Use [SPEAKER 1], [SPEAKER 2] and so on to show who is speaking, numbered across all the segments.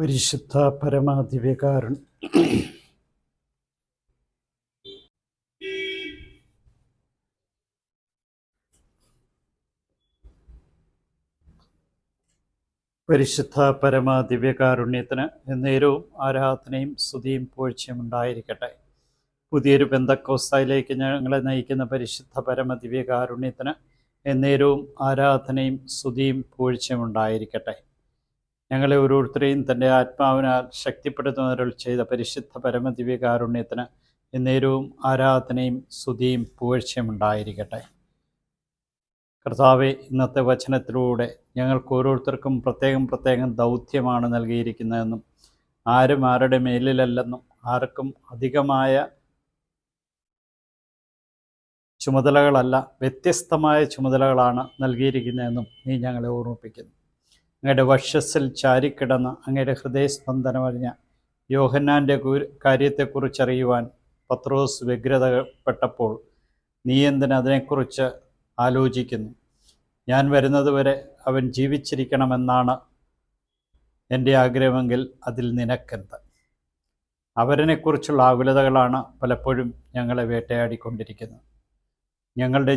[SPEAKER 1] പരിശുദ്ധ പരമാധിപകാരൻ. പരിശുദ്ധ പരമാദിവ്യകാരുണ്യത്തിന് എന്നേരവും ആരാധനയും സ്തുതിയും പൂഴ്ചയും ഉണ്ടായിരിക്കട്ടെ. പുതിയൊരു ബന്ധക്കോസ്തയിലേക്ക് ഞങ്ങളെ നയിക്കുന്ന പരിശുദ്ധ പരമദിവ്യകാരുണ്യത്തിന് എന്നേരവും ആരാധനയും സ്തുതിയും പൂഴ്ചയും ഉണ്ടായിരിക്കട്ടെ. ഞങ്ങളെ ഓരോരുത്തരെയും തന്റെ ആത്മാവിനാൽ ശക്തിപ്പെടുത്തുന്നവരിൽ ചെയ്ത പരിശുദ്ധ പരമദിവ്യകാരുണ്യത്തിന് എന്നേരവും ആരാധനയും സ്തുതിയും പൂഴ്ചയും ഉണ്ടായിരിക്കട്ടെ. കർത്താവെ ഇന്നത്തെ വചനത്തിലൂടെ ഞങ്ങൾക്ക് ഓരോരുത്തർക്കും പ്രത്യേകം പ്രത്യേകം ദൗത്യമാണ് നൽകിയിരിക്കുന്നതെന്നും ആരും ആരുടെ മേലിലല്ലെന്നും ആർക്കും അധികമായ ചുമതലകളല്ല വ്യത്യസ്തമായ ചുമതലകളാണ് നൽകിയിരിക്കുന്നതെന്നും നീ ഞങ്ങളെ ഓർമ്മിപ്പിക്കുന്നു. അങ്ങയുടെ വക്ഷസ്സിൽ ചാരിക്കിടന്ന് അങ്ങയുടെ ഹൃദയസ്പന്ദനമറിഞ്ഞ യോഹന്നാന്റെ കാര്യത്തെക്കുറിച്ചറിയുവാൻ പത്രോസ് വ്യഗ്രതപ്പെട്ടപ്പോൾ നീ എന്തിന് അതിനെക്കുറിച്ച് ആലോചിക്കുന്നു? ഞാൻ വരുന്നതുവരെ അവൻ ജീവിച്ചിരിക്കണമെന്നാണ് എന്റെ ആഗ്രഹമെങ്കിൽ അതിൽ നിനക്കെന്ത്? അവരനെക്കുറിച്ചുള്ള ആകുലതകളാണ് പലപ്പോഴും ഞങ്ങളെ വേട്ടയാടിക്കൊണ്ടിരിക്കുന്നത്. ഞങ്ങളുടെ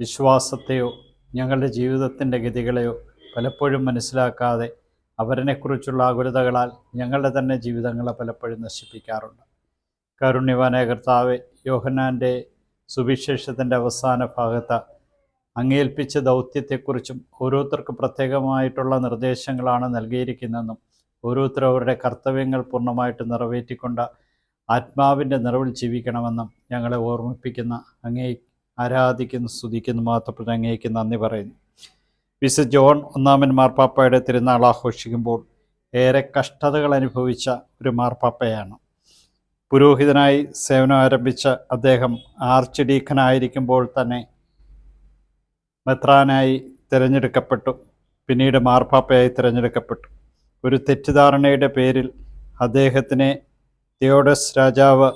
[SPEAKER 1] വിശ്വാസത്തെയോ ഞങ്ങളുടെ ജീവിതത്തിന്റെ ഗതികളെയോ പലപ്പോഴും മനസ്സിലാക്കാതെ അവരനെക്കുറിച്ചുള്ള ആകുലതകളാൽ ഞങ്ങളുടെ തന്നെ ജീവിതങ്ങളെ പലപ്പോഴും നശിപ്പിക്കാറുണ്ട്. കരുണ്യവാനായ കർത്താവ് യോഹന്നാന്റെ സുവിശേഷത്തിന്റെ അവസാന ഭാഗത്ത് അങ്ങേൽപ്പിച്ച ദൗത്യത്തെക്കുറിച്ചും ഓരോരുത്തർക്ക് പ്രത്യേകമായിട്ടുള്ള നിർദ്ദേശങ്ങളാണ് നൽകിയിരിക്കുന്നതെന്നും ഓരോരുത്തരും അവരുടെ കർത്തവ്യങ്ങൾ പൂർണമായിട്ട് നിറവേറ്റിക്കൊണ്ട് ആത്മാവിന്റെ നിറവിൽ ജീവിക്കണമെന്നും ഞങ്ങളെ ഓർമ്മിപ്പിക്കുന്ന അങ്ങേ ആരാധിക്കുന്നു സ്തുതിക്കുന്നു മാത്രപ്പെട്ട് അങ്ങേക്ക് നന്ദി പറയുന്നു. വിശ ജോൺ ഒന്നാമൻ മാർപ്പാപ്പയുടെ തിരുനാൾ ആഘോഷിക്കുമ്പോൾ ഏറെ കഷ്ടതകൾ അനുഭവിച്ച ഒരു മാർപ്പാപ്പയാണ്. പുരോഹിതനായി സേവനം ആരംഭിച്ച അദ്ദേഹം ആർച്ച് ഡീഖനായിരിക്കുമ്പോൾ തന്നെ മെത്രാനായി തിരഞ്ഞെടുക്കപ്പെട്ടു. പിന്നീട് മാർപ്പാപ്പയായി തിരഞ്ഞെടുക്കപ്പെട്ടു. ഒരു തെറ്റിദ്ധാരണയുടെ പേരിൽ അദ്ദേഹത്തിനെ തിയോഡസ് രാജാവ്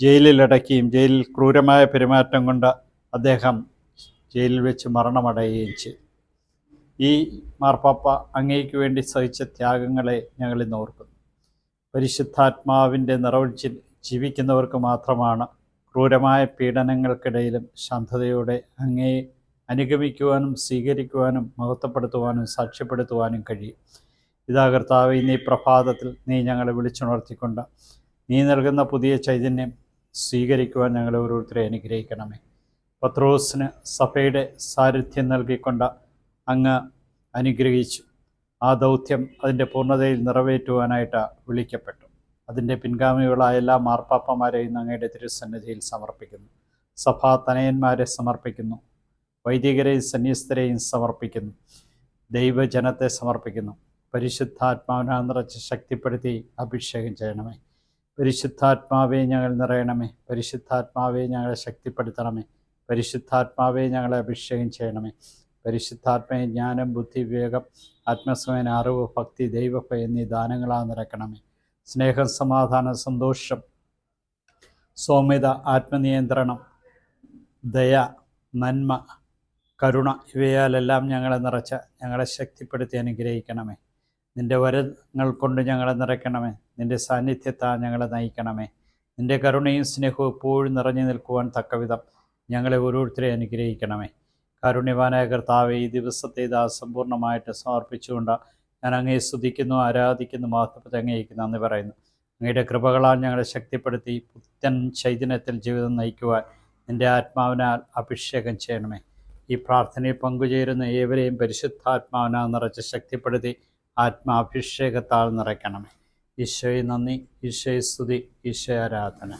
[SPEAKER 1] ജയിലിലടക്കുകയും ജയിലിൽ ക്രൂരമായ പെരുമാറ്റം കൊണ്ട് അദ്ദേഹം ജയിലിൽ വെച്ച് മരണമടയുകയും ചെയ്തു. ഈ മാർപ്പാപ്പ അങ്ങേക്ക് വേണ്ടി സഹിച്ച ത്യാഗങ്ങളെ ഞങ്ങൾ ഇന്ന് ഓർക്കുന്നു. പരിശുദ്ധാത്മാവിന്റെ നിറവൊഴിച്ചിൽ ജീവിക്കുന്നവർക്ക് മാത്രമാണ് ക്രൂരമായ പീഡനങ്ങൾക്കിടയിലും ശാന്തതയോടെ അങ്ങയെ അനുഗമിക്കുവാനും സ്വീകരിക്കുവാനും മഹത്വപ്പെടുത്തുവാനും സാക്ഷ്യപ്പെടുത്തുവാനും കഴിയും. ഇതാ കർത്താവ് നീ പ്രഭാതത്തിൽ നീ ഞങ്ങളെ വിളിച്ചുണർത്തിക്കൊണ്ട് നീ നൽകുന്ന പുതിയ ചൈതന്യം സ്വീകരിക്കുവാൻ ഞങ്ങളെ ഓരോരുത്തരെ അനുഗ്രഹിക്കണമേ. പത്രോസിന് സഭയുടെ സാരഥ്യം നൽകിക്കൊണ്ട് അങ്ങ് അനുഗ്രഹിച്ചു. ആ ദൗത്യം അതിന്റെ പൂർണതയിൽ നിറവേറ്റുവാനായിട്ട് വിളിക്കപ്പെട്ടു. അതിന്റെ പിൻഗാമികളായ എല്ലാ മാർപ്പാപ്പമാരെയും അങ്ങയുടെ തിരുസന്നിധിയിൽ സമർപ്പിക്കുന്നു. സഭാ തനയന്മാരെ സമർപ്പിക്കുന്നു. വൈദികരെയും സന്യസ്തരെയും സമർപ്പിക്കുന്നു. ദൈവജനത്തെ സമർപ്പിക്കുന്നു. പരിശുദ്ധാത്മാവിനെ നിറച്ച് ശക്തിപ്പെടുത്തി അഭിഷേകം ചെയ്യണമേ. പരിശുദ്ധാത്മാവെ ഞങ്ങൾ നിറയണമേ. പരിശുദ്ധാത്മാവെ ഞങ്ങളെ ശക്തിപ്പെടുത്തണമേ. പരിശുദ്ധാത്മാവെ ഞങ്ങളെ അഭിഷേകം ചെയ്യണമേ. പരിശുദ്ധാത്മയെ ജ്ഞാനം ബുദ്ധി വിവേകം ആത്മസ്വയന അറിവ് ഭക്തി ദൈവഭ എന്നീ ദാനങ്ങളാ നിറക്കണമേ. സ്നേഹം സമാധാനം സന്തോഷം സൗമ്യത ആത്മനിയന്ത്രണം ദയ നന്മ കരുണ ഇവയാലെല്ലാം ഞങ്ങളെ നിറച്ച് ഞങ്ങളെ ശക്തിപ്പെടുത്തി അനുഗ്രഹിക്കണമേ. നിന്റെ വരങ്ങൾ കൊണ്ട് ഞങ്ങളെ നിറയ്ക്കണമേ. നിന്റെ സാന്നിധ്യത്താ ഞങ്ങളെ നയിക്കണമേ. നിന്റെ കരുണയും സ്നേഹവും എപ്പോഴും നിറഞ്ഞു നിൽക്കുവാൻ തക്കവിധം ഞങ്ങളെ ഓരോരുത്തരെ അനുഗ്രഹിക്കണമേ. കാരുണ്യവാനായ കർത്താവ് ഈ ദിവസത്തെ ഇത് അസമ്പൂർണമായിട്ട് സമർപ്പിച്ചുകൊണ്ട് ഞാൻ അങ്ങയെ സ്തുതിക്കുന്നു ആരാധിക്കുന്നു മഹത്വത്തെ അങ്ങേക്ക് നന്ദി പറയുന്നു. അങ്ങയുടെ കൃപകളാൽ ഞങ്ങളെ ശക്തിപ്പെടുത്തി പുത്തൻ ചൈതന്യത്തിൽ ജീവിതം നയിക്കുവാൻ എന്റെ ആത്മാവിനാൽ അഭിഷേകം ചെയ്യണമേ. ഈ പ്രാർത്ഥനയിൽ പങ്കുചേരുന്ന ഏവരെയും പരിശുദ്ധാത്മാവിനാൽ നിറച്ച് ശക്തിപ്പെടുത്തി ആത്മാഭിഷേകത്താൽ നിറയ്ക്കണമേ. ഈശോയെ നന്ദി ഈശോയെ സ്തുതി ഈശോ ആരാധന.